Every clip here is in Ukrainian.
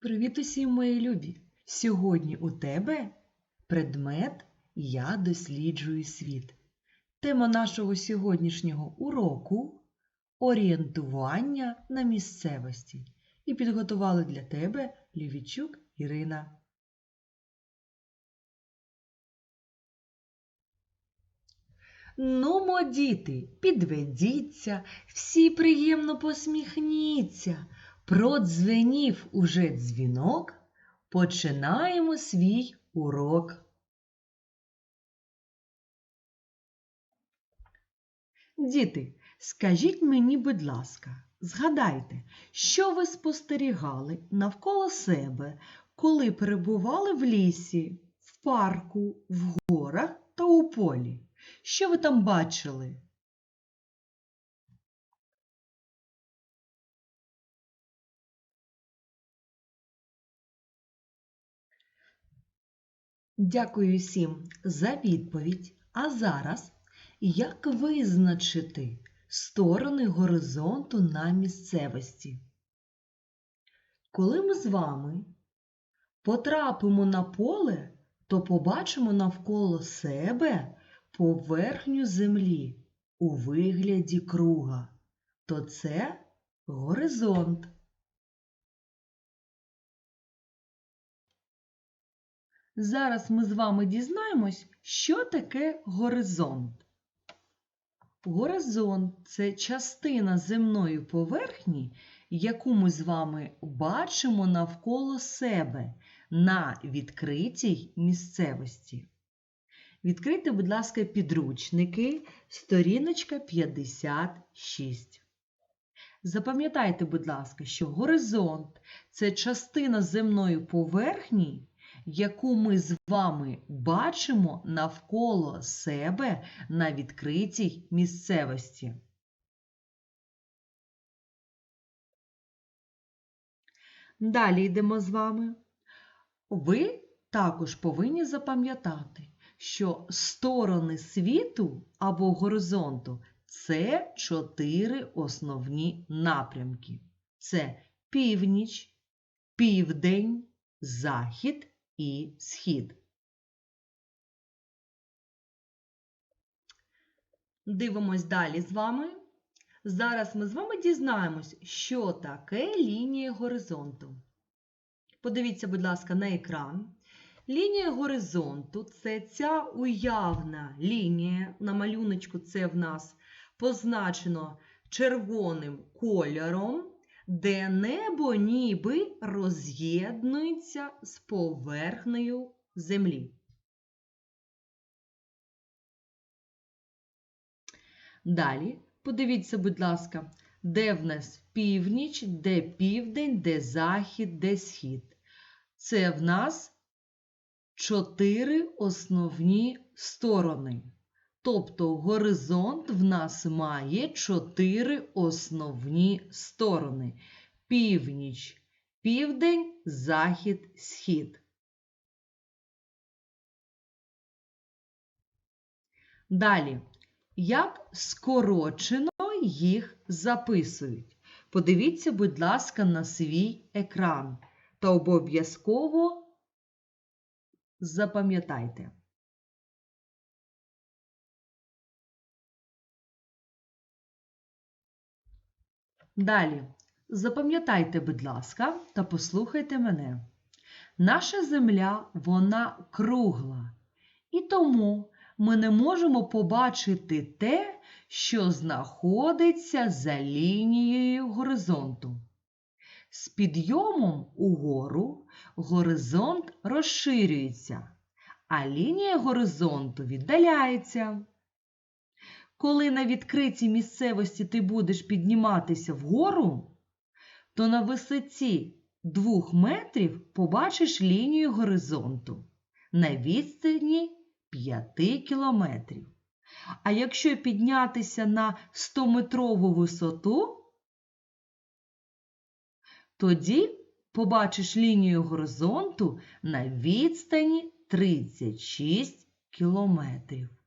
Привіт усім, мої любі! Сьогодні у тебе предмет Я досліджую світ. Тема нашого сьогоднішнього уроку орієнтування на місцевості. І підготували для тебе Лівічук Ірина. Нумо, діти, підведіться, всі приємно посміхніться. Продзвенів уже дзвінок, починаємо свій урок. Діти, скажіть мені, будь ласка, згадайте, що ви спостерігали навколо себе, коли перебували в лісі, в парку, в горах та у полі? Що ви там бачили? Дякую всім за відповідь. А зараз як визначити сторони горизонту на місцевості? Коли ми з вами потрапимо на поле, то побачимо навколо себе поверхню землі у вигляді круга, то це горизонт. Зараз ми з вами дізнаємось, що таке горизонт. Горизонт це частина земної поверхні, яку ми з вами бачимо навколо себе на відкритій місцевості. Відкрийте, будь ласка, підручники, сторіночка 56. Запам'ятайте, будь ласка, що горизонт це частина земної поверхні, яку ми з вами бачимо навколо себе на відкритій місцевості. Далі йдемо з вами. Ви також повинні запам'ятати, що сторони світу або горизонту це чотири основні напрямки. Це північ, південь, захід і схід. Дивимось далі з вами. Зараз ми з вами дізнаємось, що таке лінія горизонту. Подивіться, будь ласка, на екран. Лінія горизонту це ця уявна лінія. На малюночку це в нас позначено червоним кольором де небо ніби роз'єднується з поверхнею землі. Далі, подивіться, будь ласка, де в нас північ, де південь, де захід, де схід. Це в нас чотири основні сторони. Тобто горизонт в нас має чотири основні сторони: північ, південь, захід, схід. Далі, як скорочено їх записують? Подивіться, будь ласка, на свій екран та обов'язково запам'ятайте. Далі, запам'ятайте, будь ласка, та послухайте мене. Наша земля, вона кругла, і тому ми не можемо побачити те, що знаходиться за лінією горизонту. З підйомом угору горизонт розширюється, а лінія горизонту віддаляється. Коли на відкритій місцевості ти будеш підніматися вгору, то на висоті 2 метрів побачиш лінію горизонту на відстані 5 кілометрів. А якщо піднятися на 100-метрову висоту, тоді побачиш лінію горизонту на відстані 36 кілометрів.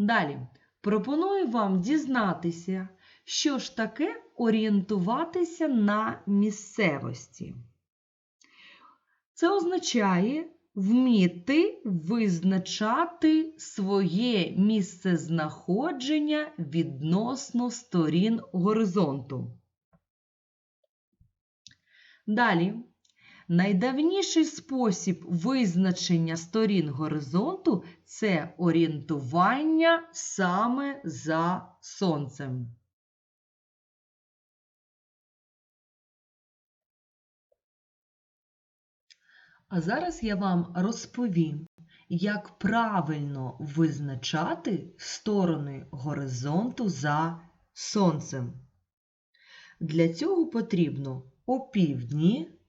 Далі, Пропоную вам дізнатися, що ж таке орієнтуватися на місцевості. Це означає вміти визначати своє місцезнаходження відносно сторін горизонту. Далі. Найдавніший спосіб визначення сторін горизонту це орієнтування саме за сонцем. А зараз я вам розповім, як правильно визначати сторони горизонту за сонцем. Для цього потрібно опівдні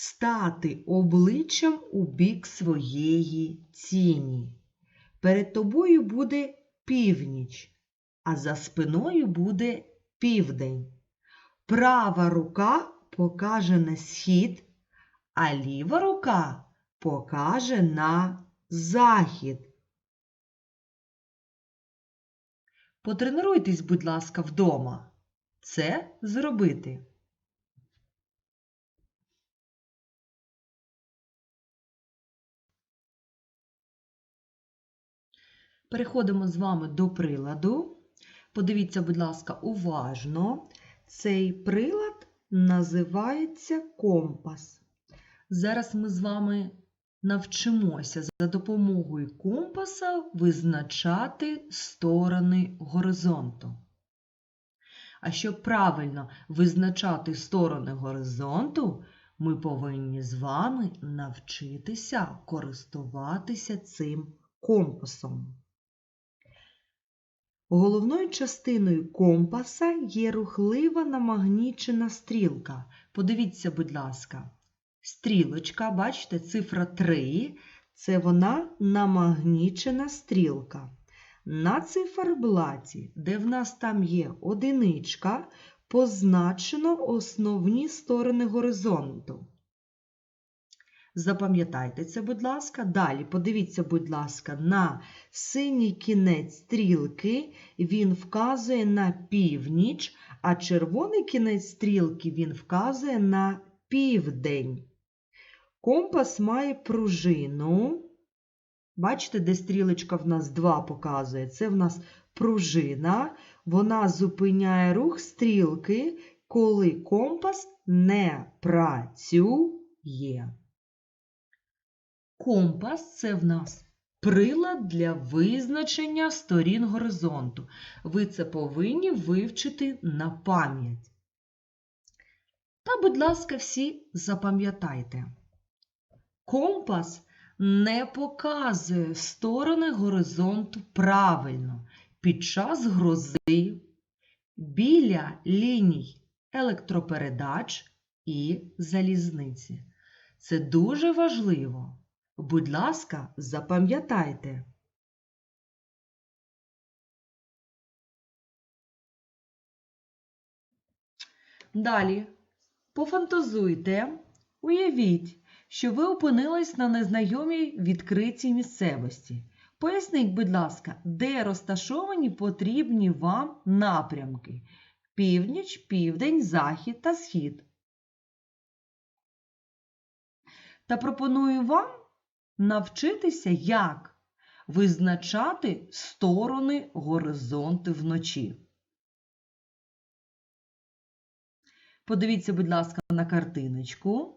стати обличчям у бік своєї тіні. Перед тобою буде північ, а за спиною буде південь. Права рука покаже на схід, а ліва рука покаже на захід. Потренуйтесь, будь ласка, вдома. Це зробити. Переходимо з вами до приладу. Подивіться, будь ласка, уважно. Цей прилад називається компас. Зараз ми з вами навчимося за допомогою компаса визначати сторони горизонту. А щоб правильно визначати сторони горизонту, ми повинні з вами навчитися користуватися цим компасом. Головною частиною компаса є рухлива намагнічена стрілка. Подивіться, будь ласка, стрілочка, бачите, цифра 3 це вона намагнічена стрілка. На циферблаті, де в нас там є одиничка, позначено основні сторони горизонту. Запам'ятайте це, будь ласка. Далі подивіться, будь ласка, на синій кінець стрілки він вказує на північ, а червоний кінець стрілки він вказує на південь. Компас має пружину. Бачите, де стрілочка в нас 2 показує? Це в нас пружина. Вона зупиняє рух стрілки, коли компас не працює. Компас це в нас прилад для визначення сторін горизонту. Ви це повинні вивчити на пам'ять. Та, будь ласка, всі запам'ятайте. Компас не показує сторони горизонту правильно під час грози, біля ліній електропередач і залізниці. Це дуже важливо. Будь ласка, запам'ятайте. Далі пофантазуйте, уявіть, що ви опинились на незнайомій відкритій місцевості. Поясніть, будь ласка, де розташовані потрібні вам напрямки північ, південь, захід та схід. Та пропоную вам навчитися, як визначати сторони горизонту вночі. Подивіться, будь ласка, на картиночку.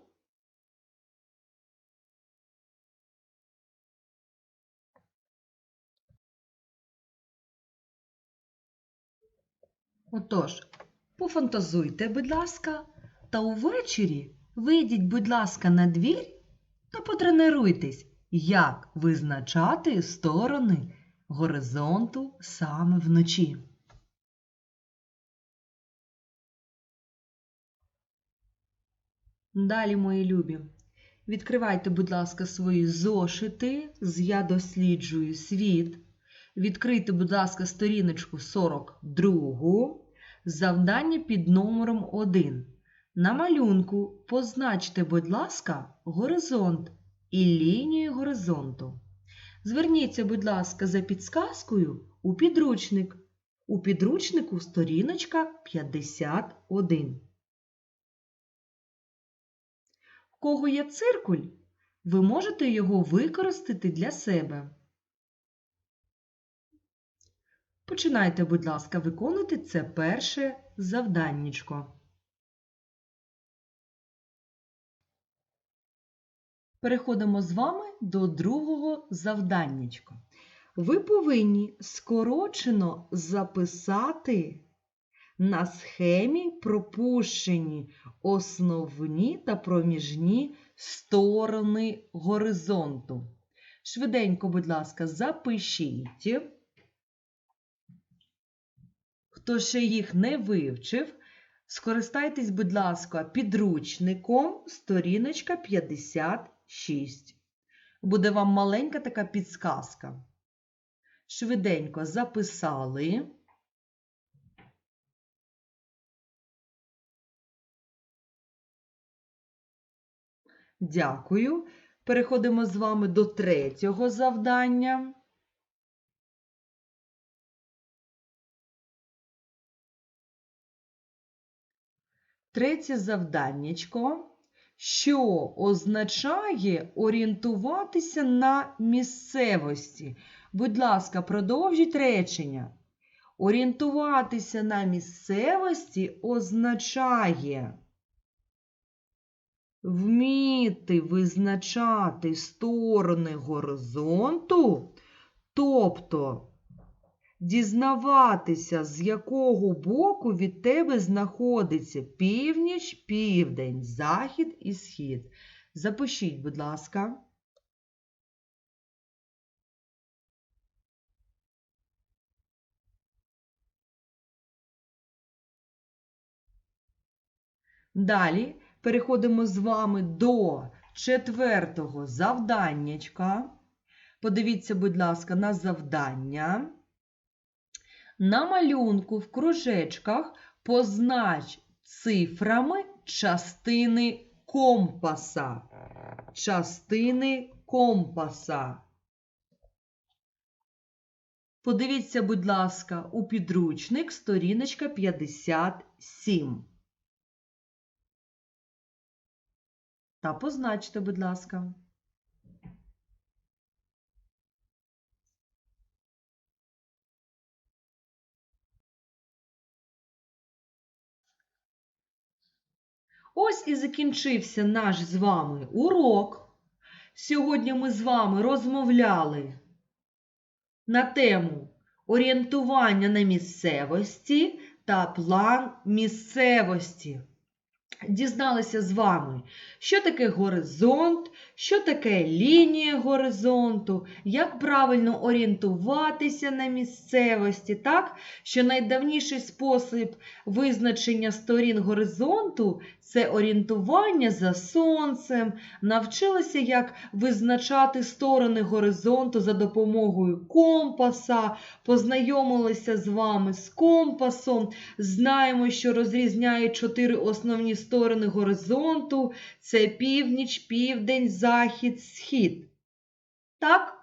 Отож, пофантазуйте, будь ласка, та увечері вийдіть, будь ласка, на двір та потренуйтесь, як визначати сторони горизонту саме вночі. Далі, мої любі, відкривайте, будь ласка, свої зошити з Я досліджую світ. Відкрийте, будь ласка, сторіночку 42, завдання під номером 1. На малюнку позначте, будь ласка, горизонт і лінію горизонту. Зверніться, будь ласка, за підсказкою у підручник. У підручнику сторіночка 51. В кого є циркуль, ви можете його використати для себе. Починайте, будь ласка, виконувати це перше завданнячко. Переходимо з вами до другого завданнячка. Ви повинні скорочено записати на схемі пропущені основні та проміжні сторони горизонту. Швиденько, будь ласка, запишіть. Хто ще їх не вивчив, скористайтесь, будь ласка, підручником сторіночка 56. Буде вам маленька така підсказка. Швиденько записали. Дякую. Переходимо з вами до третього завдання. Третє завданнячко, що означає орієнтуватися на місцевості. Будь ласка, продовжіть речення. Орієнтуватися на місцевості означає вміти визначати сторони горизонту, тобто дізнаватися, з якого боку від тебе знаходиться північ, південь, захід і схід. Запишіть, будь ласка. Далі переходимо з вами до четвертого завданнячка. Подивіться, будь ласка, на завдання. На малюнку в кружечках познач цифрами частини компаса. Частини компаса. Подивіться, будь ласка, у підручник сторіночка 57. Та позначте, будь ласка. Ось і закінчився наш з вами урок. Сьогодні ми з вами розмовляли на тему орієнтування на місцевості та план місцевості. Дізналися з вами, що таке горизонт, що таке лінія горизонту, як правильно орієнтуватися на місцевості, так? що найдавніший спосіб визначення сторін горизонту це орієнтування за сонцем, навчилися, як визначати сторони горизонту за допомогою компаса, познайомилися з вами з компасом, знаємо, що розрізняє чотири основні сторони горизонту це північ, південь, захід, схід. Так?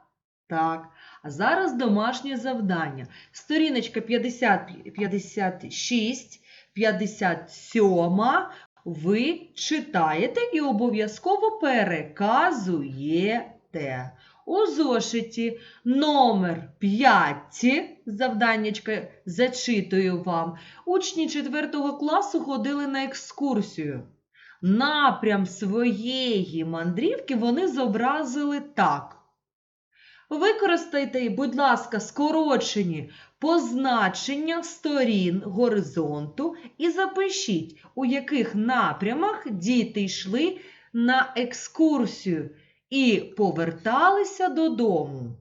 Так. А зараз домашнє завдання. Сторіночка 50, 56, 57. Ви читаєте і обов'язково переказуєте. У зошиті номер 5, завданнячка зачитую вам, учні 4 класу ходили на екскурсію. Напрям своєї мандрівки вони зобразили так. Використайте, будь ласка, скорочені позначення сторін горизонту і запишіть, у яких напрямах діти йшли на екскурсію і поверталися додому.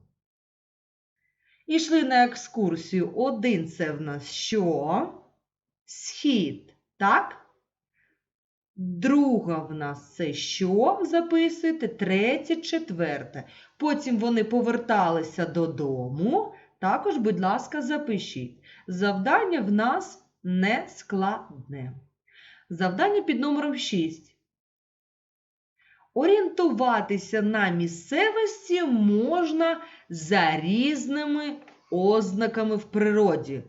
Ішли на екскурсію. Один це в нас що? Схід, так? Друга в нас це що записуєте? Третє, четверте. Потім вони поверталися додому. Також, будь ласка, запишіть. Завдання в нас не складне. Завдання під номером 6. Орієнтуватися на місцевості можна за різними ознаками в природі.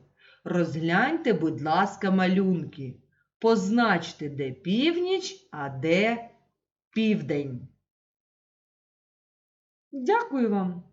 Розгляньте, будь ласка, малюнки. Позначте, де північ, а де південь. Дякую вам!